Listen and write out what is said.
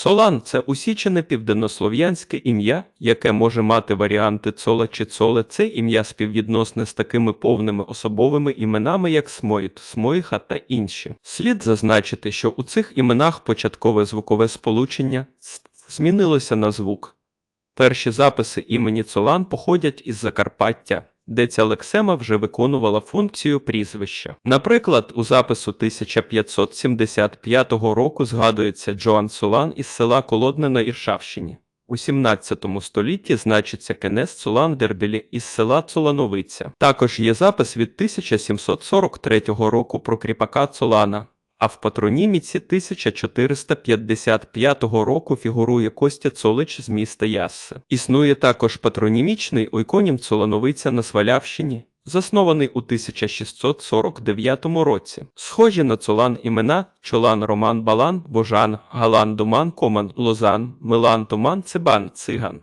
Цолан це усічене південнослов'янське ім'я, яке може мати варіанти цола чи цоле. Це ім'я співвідносне з такими повними особовими іменами, як Смоїт, Смоїха та інші. Слід зазначити, що у цих іменах початкове звукове сполучення змінилося на звук. Перші записи імені Цолан походять із Закарпаття, де ця лексема вже виконувала функцію прізвища. Наприклад, у запису 1575 року згадується Джоан Цолан із села Колодне на Іршавщині. У 17 столітті значиться Кенес Цолан Дербілі із села Цолановиця. Також є запис від 1743 року про кріпака Цолана. А в патроніміці 1455 року фігурує Костя Цолич з міста Яссе. Існує також патронімічний ойконім Цолановиця на Свалявщині, заснований у 1649 році. Схожі на Цолан імена Чолан Роман Балан, Божан, Галан Думан Коман, Лозан, Милан Томан Цибан, Циган.